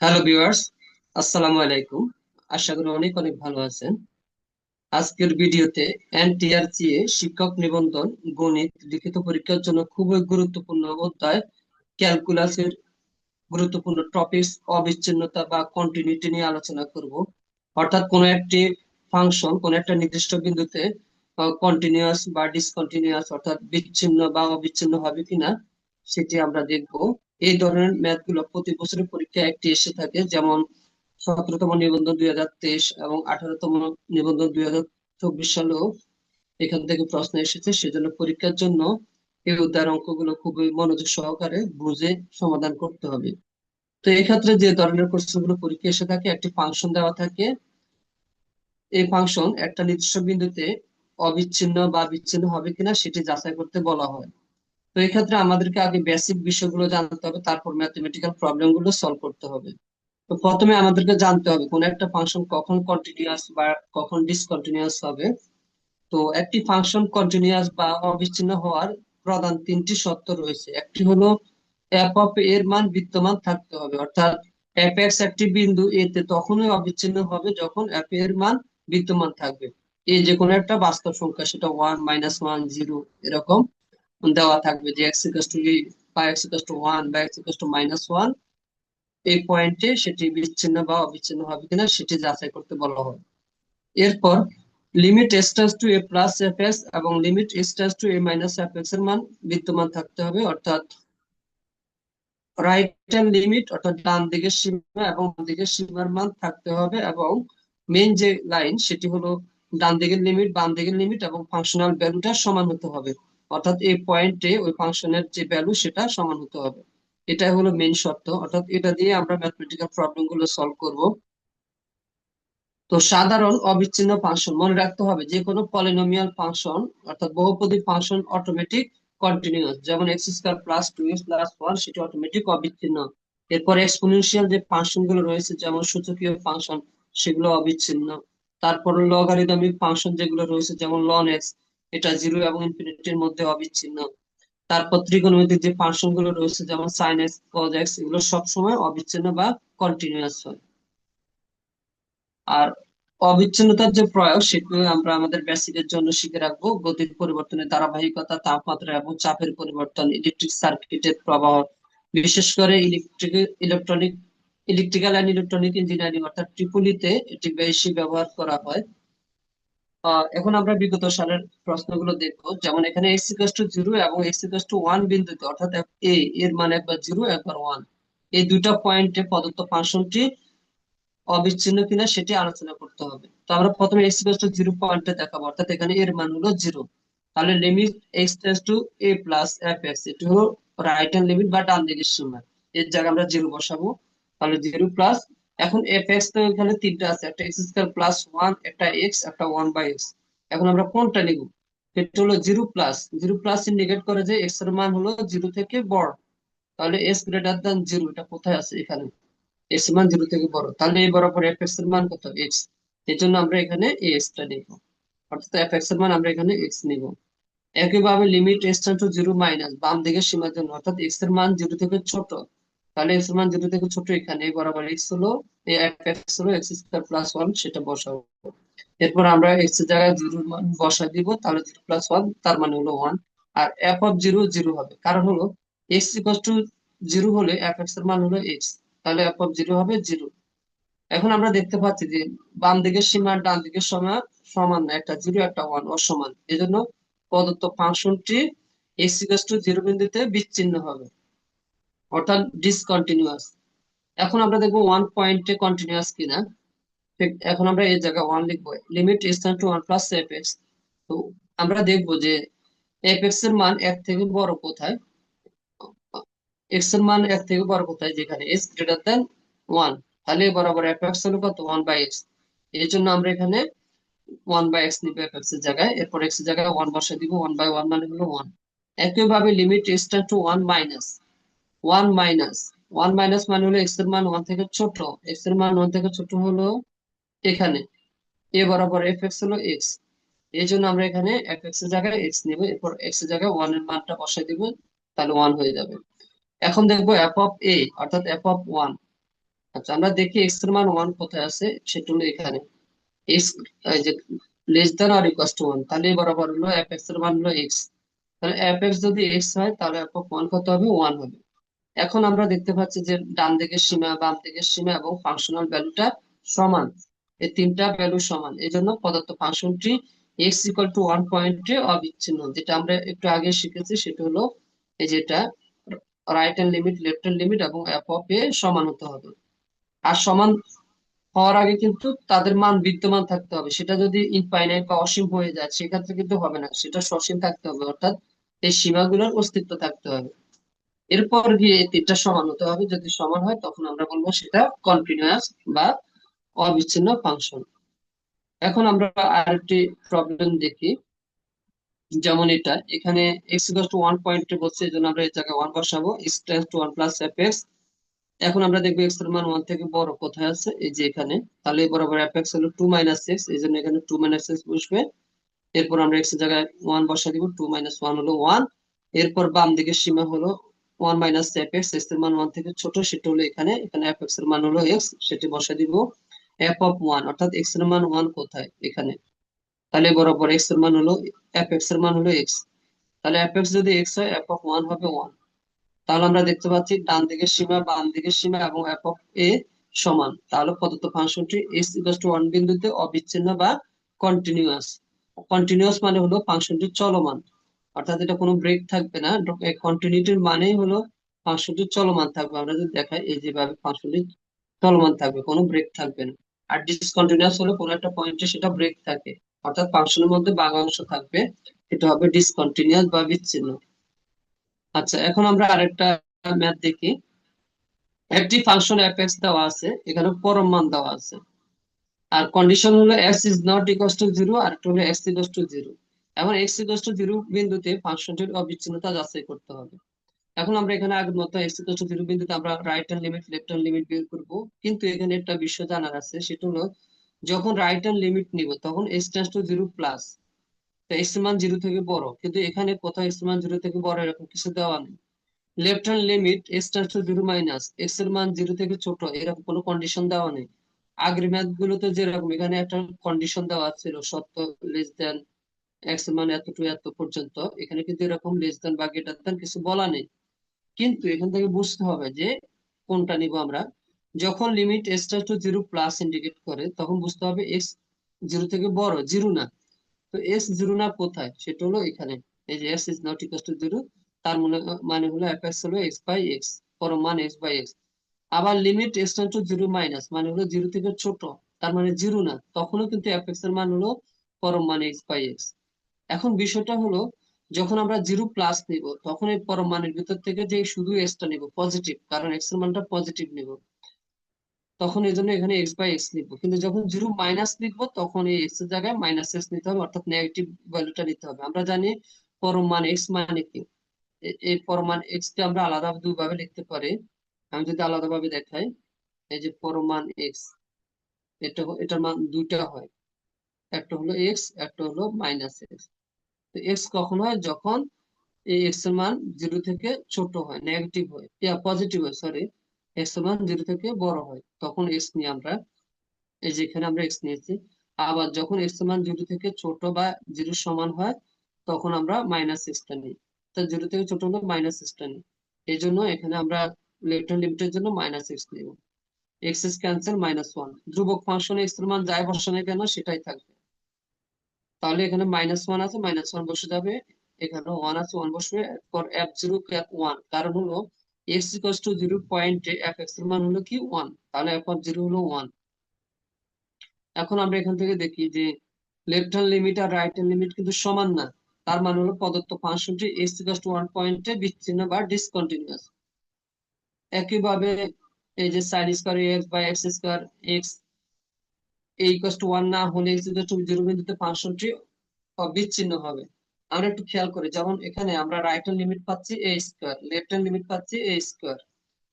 Hello viewers আসসালামু আলাইকুম আশা করি অনেক অনেক ভালো আছেন। আজকের ভিডিওতে এনটিআরসিএ শিক্ষক নিবন্ধন, গণিত, লিখিত পরীক্ষার জন্য খুবই গুরুত্বপূর্ণ অধ্যায় ক্যালকুলাসের গুরুত্বপূর্ণ টপিকস অবিচ্ছিন্নতা বা কন্টিনিউটি নিয়ে আলোচনা করব। অর্থাৎ কোনো একটি ফাংশন কোনো একটা নির্দিষ্ট বিন্দুতে কন্টিনিউয়াস বা ডিসকন্টিনিউয়াস অর্থাৎ বিচ্ছিন্ন বা অবিচ্ছিন্ন হবে কিনা, সেটি আমরা দেখব। এই ধরনের ম্যাথগুলো প্রতি বছরের পরীক্ষা একটি এসে থাকে, যেমন সতেরোতম নিবন্ধন দুই হাজার তেইশ এবং আঠারোতম নিবন্ধন দুই হাজার চব্বিশ সালেও এখান থেকে প্রশ্ন এসেছে। সেজন্য পরীক্ষার জন্য এই অধ্যায়ের অঙ্কগুলো খুবই মনোযোগ সহকারে বুঝে সমাধান করতে হবে। তো এক্ষেত্রে যে ধরনের প্রশ্নগুলো পরীক্ষা এসে থাকে, একটি ফাংশন দেওয়া থাকে। এই ফাংশন একটা নির্দিষ্ট বিন্দুতে অবিচ্ছিন্ন বা বিচ্ছিন্ন হবে কিনা সেটি যাচাই করতে বলা হয়। তো এক্ষেত্রে আমাদেরকে আগে বেসিক বিষয়গুলো জানতে হবে, তারপর ম্যাথমেটিক্যাল প্রবলেমগুলো সলভ করতে হবে। তো প্রথমে আমাদেরকে জানতে হবে কোন একটা ফাংশন কখন কন্টিনিউয়াস বা কখন ডিসকন্টিনিউয়াস হবে। তো একটি ফাংশন কন্টিনিউয়াস বা অবিচ্ছিন্ন হওয়ার প্রধান তিনটি শর্ত রয়েছে। একটি হলো এফ অফ এর মান বিদ্যমান থাকতে হবে, অর্থাৎ এফ এক্স একটি বিন্দু এতে তখনই অবিচ্ছিন্ন হবে যখন এফ এর মান বিদ্যমান থাকবে। এই যে কোনো একটা বাস্তব সংখ্যা, সেটা ওয়ান মাইনাস ওয়ান জিরো এরকম। দেওয়া থাকবে যে এক্স ইকাস টু বা এক্স ইকাস টু ওয়ান বা x equals to minus one এই পয়েন্টে সেটি বিচ্ছিন্ন বা অবিচ্ছিন্ন হবে কিনা সেটি যাচাই করতে বলা হয় এরপর limit x to a plus f x এবং limit x to a minus f এক্সের মান বিদ্যমান থাকতে হবে, অর্থাৎ রাইট হ্যান্ড লিমিট অর্থাৎ ডান দিকের সীমা এবং দিকের সীমার মান থাকতে হবে এবং মেন যে লাইন সেটি হলো ডান দিকের লিমিট বাম দিকের লিমিট এবং ফাংশনাল ভ্যালুটা সমান হতে হবে। অর্থাৎ এই পয়েন্টে ওই ফাংশনের যে ভ্যালু সেটা সমান হতে হবে। এটাই হলো মেন শর্ত। অর্থাৎ এটা দিয়ে আমরা ম্যাথমেটিক্যাল প্রবলেমগুলো সলভ করব। তো সাধারণ অবিচ্ছিন্ন ফাংশন মনে রাখতে হবে, যে কোনো পলিনোমিয়াল ফাংশন অর্থাৎ বহুপদী ফাংশন অটোমেটিক কন্টিনিউয়াস যেমন x square plus two x plus one সেটা অটোমেটিক অবিচ্ছিন্ন। এরপর এক্সপোনেনশিয়াল যে ফাংশনগুলো রয়েছে, যেমন সূচকীয় ফাংশন সেগুলো অবিচ্ছিন্ন। তারপর লগারিদমিক ফাংশন যেগুলো রয়েছে, যেমন লন এক্স এটা জিরো এবং ইনফিনিটির মধ্যে অবিচ্ছিন্ন। তারপর ত্রিকোণমিতিক যে ফাংশনগুলো রয়েছে, যেমন সাইন এক্স কজ এক্স এগুলো সবসময় অবিচ্ছিন্ন বা কন্টিনিউয়াস হয়। আর অবিচ্ছিন্নতার যে প্রয়োগ সেগুলো আমরা আমাদের বেসিকের জন্য শিখে রাখব। গতির পরিবর্তনের ধারাবাহিকতা, তাপমাত্রা এবং চাপের পরিবর্তন ইলেকট্রিক সার্কিটের প্রবাহ, বিশেষ করে electric electronic electrical and electronic engineering অর্থাৎ ট্রিপুলিতে এটি বেশি ব্যবহার করা হয়। এখন আমরা বিগত সালের প্রশ্নগুলো দেখব। যেমন এখানে এক্স ইকাস টু জিরো এবং এক্স ইকাস টু ওয়ান বিন্দুতে, অর্থাৎ এ এর মানে একবার জিরো একবার ওয়ান এই দুইটা পয়েন্টে প্রদত্ত ফাংশনটি অবিচ্ছিন্ন কিনা সেটি আলোচনা করতে হবে। তো আমরা প্রথমে এক্স ইকাস টু জিরো পয়েন্টে দেখাবো, অর্থাৎ এখানে এর মান হলো জিরো তাহলে limit x tends to a plus f x এটি হলো রাইট হ্যান্ড লিমিট বা ডান দিকের সীমা। এর জায়গায় আমরা জিরো বসাবো। তাহলে জিরো প্লাস এখন এফ এক্স তো এখানে তিনটা আছে, একটা এক্স স্কয়ার প্লাস ওয়ান একটা এক্স একটা ওয়ান বাই এক্স এখন আমরা কোনটা নিব? এটা হলো zero plus zero plus indicate করে যে এক্সের মান হলো জিরো থেকে বড়। তাহলে এস গ্রেটার দেন জিরো এটা কোথায় আছে এখানে? এক্স মান জিরো থেকে বড়। তাহলে এই বরাবর এফ এক্সের মান কত? এক্স এই জন্য আমরা এখানে এক্স টা নিব। অর্থাৎ এফ এক্সের মান আমরা এখানে এক্স নিব। একইভাবে limit x to zero minus বাম দিকের সীমার জন্য, অর্থাৎ এক্সের মান জিরো থেকে ছোট। তাহলে এক্সের মান জিরো থেকে ছোট এখানে বরাবর এক্স হলো এক্স হলো এক্স স্কয়ার প্লাস ওয়ান সেটা বসাবো এরপর আমরা এক্সের জায়গায় জিরো মান বসা দিব, তাহলে জিরো প্লাস ওয়ান তার মানে হলো ওয়ান আর এফ অফ জিরো জিরো হবে। কারণ হলো এক্স ইকস টু জিরো হলে এফ এক্সের মান হলো এক্স তাহলে এফ অফ জিরো হবে জিরো এখন আমরা দেখতে পাচ্ছি যে বাম দিকের সীমা, ডান দিকের সীমা সমান না, একটা জিরো একটা ওয়ান অসমান। এই জন্য প্রদত্ত ফাংশনটি এক্স ইকস টু জিরো বিন্দুতে বিচ্ছিন্ন হবে। অর্থাৎ ডিসকন্টিনিউয়াস এখন আমরা দেখব ওয়ান পয়েন্টে কন্টিনিউয়াস কিনা। এখন আমরা এই জায়গা ওয়ান লিখব। Limit x to one plus f x তো আমরা দেখব যে এফ এক্সের মান এক থেকে বড় কোথায়? এক্সের মান এক থেকে বড় কোথায়? যেখানে এস গ্রেটার দেন ওয়ান তাহলে বরাবর এফ এক্স হলো কত? ওয়ান বাই এক্স এই জন্য আমরা এখানে ওয়ান বাই এক্স নিবো এফ এক্সের জায়গায়। এরপর এক্সের জায়গায় ওয়ান বসে দিব। ওয়ান বাই ওয়ান মানে হলো ওয়ান একইভাবে limit x to one minus one minus one minus মানে হলো এক্সের মান ওয়ান থেকে ছোট এক্সের মান ওয়ান থেকে ছোট হলো এখানে এ বরাবর এফ এক্স হলো এক্স এই জন্য আমরা এখানে এফ এক্সের জায়গায় এক্স নিব, এরপর এক্সের জায়গায় ওয়ানের মানটা বসাই দিব, তাহলে ওয়ান হয়ে যাবে। এখন দেখব এফ অফ এ অর্থাৎ এফ অফ ওয়ান আচ্ছা আমরা দেখি এক্সের মান ওয়ান কোথায় আছে, সেটা হলো এখানে এক্স যে লেস দেন আর ইকুয়াল টু ওয়ান তাহলে বরাবর হলো এফ এক্সের মান হলো এক্স তাহলে এফ এক্স যদি এক্স হয়, তাহলে এফ অফ ওয়ান কত হবে? ওয়ান হবে। এখন আমরা দেখতে পাচ্ছি যে ডান দিকের সীমা, বাম দিকের সীমা এবং ফাংশনাল ভ্যালুটা সমান। এই তিনটা ভ্যালু সমান। এই জন্য প্রদত্ত ফাংশনটি এক্স ইকুয়াল টু ওয়ান পয়েন্টে অবিচ্ছিন্ন। যেটা আমরা একটু আগে শিখেছি, সেটা হলো এই যেটা right hand limit left hand limit এবং এফ অফ এ সমান হতে হবে। আর সমান হওয়ার আগে কিন্তু তাদের মান বিদ্যমান থাকতে হবে। সেটা যদি ইনফাইনাইট বা অসীম হয়ে যায়, সেক্ষেত্রে কিন্তু হবে না। সেটা সসীম থাকতে হবে, অর্থাৎ এই সীমাগুলোর অস্তিত্ব থাকতে হবে। এরপর গিয়ে এই সমান হতে হবে। যদি সমান হয়, তখন আমরা বলব সেটা কন্টিনিউয়াস বা অবিচ্ছিন্ন ফাংশন এখন আমরা আরেকটি প্রবলেম দেখি। যেমন এটা, এখানে এক্স ইকুয়াল টু ওয়ান পয়েন্টে বলছে, এই জন্য আমরা এই জায়গায় ওয়ান বসাবো। X plus to one plus f x এখন আমরা দেখব এক্সের মান ওয়ান থেকে বড় কোথায় আছে? এই যে এখানে। তাহলে বরাবর এফ এক্স হলো টু মাইনাস এক্স এই জন্য এখানে টু মাইনাস এক্স বসবে। এরপর আমরা এক্সের জায়গায় ওয়ান বসা দিব টু মাইনাস ওয়ান হলো ওয়ান এরপর বাম দিকের সীমা হলো ওয়ান মাইনাস এফ এক্স এক্সের মান ওয়ান থেকে ছোট সেটা হলো এখানে। এখানে এফ এক্সের মান হলো এক্স সেটি বসা দিব। এফ অফ ওয়ান অর্থাৎ এক্সের মান ওয়ান কোথায়? এখানে। তাহলে বরাবর এক্সের মান হলো এফ এক্সের মান হলো এক্স তাহলে এফ এক্স যদি এক্স হয় এফ অফ ওয়ান হবে ওয়ান তাহলে আমরা দেখতে পাচ্ছি ডান দিকের সীমা, বাম দিকের সীমা এবং এফ অফ এ সমান। তাহলে প্রদত্ত ফাংশনটি এক্স ইকুয়াল টু ওয়ান বিন্দুতে অবিচ্ছিন্ন বা কন্টিনিউয়াস কন্টিনিউয়াস মানে হলো ফাংশনটি চলমান। অর্থাৎ এটা কোনো ব্রেক থাকবে না। কন্টিনিউটির মানেই হলো ফাংশনটি চলমান থাকবে। আমরা যদি দেখাই এই যেভাবে ফাংশনটি চলমান থাকবে, কোনো ব্রেক থাকবে না। আর ডিসকন্টিনিউয়াস হলে কোনো একটা পয়েন্টে সেটা ব্রেক থাকে। অর্থাৎ ফাংশনের মধ্যে বাঘ অংশ থাকবে, এটা হবে ডিসকন্টিনিউয়াস বা বিচ্ছিন্ন। আচ্ছা এখন আমরা আরেকটা ম্যাথ দেখি। একটি ফাংশন এফ এক্স দেওয়া আছে, এখানে পরম মান দেওয়া আছে। আর কন্ডিশন হলো x is not equal to zero আর একটা হলো এক্স ইকুয়াল টু জিরো এখন এক্স ইকুয়াল টু জিরো বিন্দুতে ফাংশনটির অবিচ্ছিন্নতা যাচাই করতে হবে। এখন আমরা এখানে আগের মতো এক্স ইকুয়াল টু জিরো বিন্দুতে আমরা right hand limit left hand limit বের করব। কিন্তু এখানে একটা বিষয় জানার আছে, সেটা হলো যখন রাইট হ্যান্ড লিমিট নিব, তখন x tends to zero plus তো এক্স মান জিরো থেকে বড়। কিন্তু এখানে কোথাও এক্স মান জিরো থেকে বড় এরকম কিছু দেওয়া নেই। Left hand limit x tends to zero minus এক্সের মান জিরো থেকে ছোট, এরকম কোনো কন্ডিশন দেওয়া নেই। আগের ম্যাথ গুলোতে যেরকম এখানে একটা কন্ডিশন দেওয়া ছিল, সত্য লেস দেন এক্স মান এতটুকু, এত পর্যন্ত। এখানে কিন্তু এরকম লেস দেন বা গ্রেটার দেন কিছু বলা নেই। কিন্তু এখান থেকে বুঝতে হবে যে কোনটা নিব আমরা। যখন limit x to zero plus indicate করে, তখন বুঝতে হবে এক্স জিরো থেকে বড় জিরো না। তো এস জিরো না কোথায়? সেটা হলো এখানে। এই যে x is not equal to zero তার মানে হলো এফ এক্স হলো এক্স বাই এক্স পরম মান এক্স বাই এক্স আবার limit x to zero minus মানে হলো জিরো থেকে ছোট, তার মানে জিরো না। তখনও কিন্তু এফ এক্সের মান হলো পরম মান এক্স বাই এক্স এখন বিষয়টা হলো, যখন আমরা জিরো প্লাস নিব, তখন এই পরম মানের ভিতর থেকে যে শুধু এক্সটা নিব পজিটিভ কারণ এক্সের মানটা পজিটিভ নিব। তখন এই জন্য এখানে এক্স বাই এক্স লিখব। কিন্তু যখন জিরো মাইনাস লিখব, তখন এই এক্সের জায়গায় মাইনাস এক্স নিতে হবে, অর্থাৎ নেগেটিভ ভ্যালুটা নিতে হবে। আমরা জানি পরম মান এক্স মানে কি? এই পরম মান এক্স কে আমরা আলাদা দুইভাবে লিখতে পারি। আমি যদি আলাদাভাবে দেখাই, এই যে পরম মান এক্স এটা এটার মান দুইটা হয়। একটা হলো এক্স একটা হলো মাইনাস এক্স এক্স কখন হয় যখন এই এক্সের মান জিরো থেকে ছোট হয় নেগেটিভ হয় ইয়া পজিটিভ হয় সরি এক্সের মান জিরো থেকে বড় হয়, তখন এক্স নিয়ে আমরা, এই যে এখানে আমরা এক্স নিয়েছি, আবার যখন এক্সের মান জিরো থেকে ছোট বা জিরো সমান হয়, তখন আমরা মাইনাস এক্সটা নিই, তো জিরো থেকে ছোট হলে মাইনাস এক্সটা নিই, এই জন্য এখানে আমরা লেফট হ্যান্ড লিমিটের জন্য মাইনাস এক্স নিব x x cancel minus one ধ্রুবক ফাংশনে এক্সের মান যাই বসানো কেন সেটাই থাকবে। তাহলে এখানে মাইনাস ওয়ান আছে মাইনাস ওয়ান বসে যাবে। এখানে ওয়ান আছে ওয়ান বসবে এরপর এফ জিরো ক্যাপ ওয়ান কারণ হলো এক্স ইকোয়াস টু জিরো পয়েন্টে এফ এক্সের মান হলো কি? ওয়ান তাহলে এফ অফ জিরো হলো ওয়ান এখন আমরা এখান থেকে দেখি যে লেফট হ্যান্ড লিমিট আর রাইট হ্যান্ড লিমিট কিন্তু সমান না। তার মানে হলো প্রদত্ত ফাংশনটি এক্স ইকোয়াস টু ওয়ান পয়েন্টে বিচ্ছিন্ন বা ডিসকন্টিনিউয়াস একইভাবে এই যে sine square x by x square x equals to one না হলে জিরো বিন্দুতে ফাংশনটি বিচ্ছিন্ন হবে। আমরা একটু খেয়াল করি, যেমন এখানে আমরা রাইট হ্যান্ড লিমিট পাচ্ছি a square left hand limit পাচ্ছি এ স্কোয়ার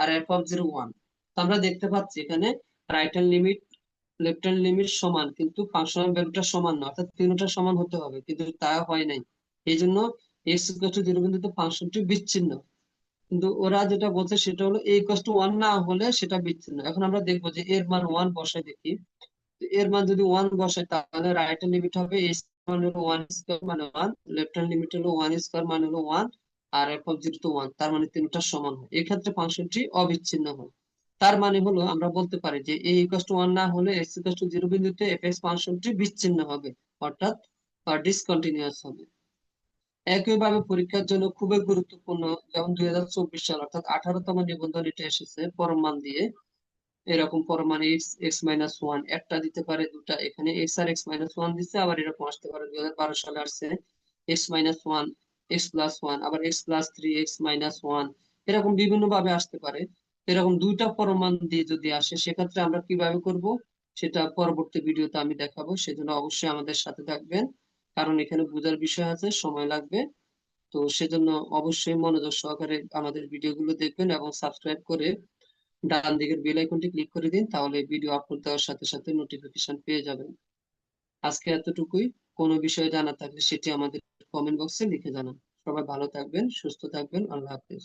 আর এফ অফ জিরো ওয়ান তো আমরা দেখতে পাচ্ছি এখানে right hand limit left hand limit সমান, কিন্তু ফাংশনাল ভ্যালুটা সমান না, অর্থাৎ তিনটা সমান হতে হবে, কিন্তু তা হয় নাই। এই জন্য এক্স ইকুয়াল টু জিরো বিন্দুতে ফাংশনটি বিচ্ছিন্ন। কিন্তু ওরা যেটা বলছে সেটা হলো এ ইকুয়াল টু ওয়ান না হলে সেটা বিচ্ছিন্ন। এখন আমরা দেখব যে এর মান ওয়ান বসাই দেখি। এর মান যদি ওয়ান বসাই, তাহলে রাইট হ্যান্ড লিমিট হবে এ মানে হলো ওয়ান স্কোয়ার মানে ওয়ান লেফট হ্যান্ড লিমিট হলো ওয়ান স্কোয়ার মানে হলো one R f of zero two one তার মানে তিনটা সমান হয়। এক্ষেত্রে ফাংশনটি অবিচ্ছিন্ন হয়। তার মানে হলো, আমরা বলতে পারি যে এ ইকুয়াল টু ওয়ান না হলে এক্স ইকুয়াল টু জিরো বিন্দুতে এফ এক্স ফাংশনটি বিচ্ছিন্ন হবে, অর্থাৎ ডিসকন্টিনিউয়াস হবে। একইভাবে পরীক্ষার জন্য খুবই গুরুত্বপূর্ণ, যেমন দুই হাজার চব্বিশ সাল, অর্থাৎ আঠারোতম নিবন্ধন এটা এসেছে পরমান দিয়ে। এরকম পরমান এক্স এক্স মাইনাস ওয়ান একটা দিতে পারে, দুটা। এখানে এক্স আর এক্স মাইনাস ওয়ান দিচ্ছে আবার এরকম আসতে পারে দুই হাজার বারো সালে আসছে। X minus one x plus one আবার x plus three x minus one এরকম বিভিন্ন ভাবে আসতে পারে। এরকম দুইটা পরমান দিয়ে যদি আসে, সেক্ষেত্রে আমরা কীভাবে করব? সেটা পরবর্তী ভিডিওতে আমি দেখাবো, সেজন্য অবশ্যই আমাদের সাথে থাকবেন, কারণ এখানে বোঝার বিষয় আছে, সময় লাগবে। তো সেজন্য অবশ্যই মনোযোগ সহকারে আমাদের ভিডিওগুলো দেখবেন এবং সাবস্ক্রাইব করে ডান দিকের বেল আইকনটি ক্লিক করে দিন, তাহলে ভিডিও আপলোড দেওয়ার সাথে সাথে নোটিফিকেশন পেয়ে যাবেন। আজকে এতটুকুই। কোনো বিষয়ে জানা থাকলে সেটি আমাদের কমেন্ট বক্সে লিখে জানান। সবাই ভালো থাকবেন, সুস্থ থাকবেন। আল্লাহ হাফেজ।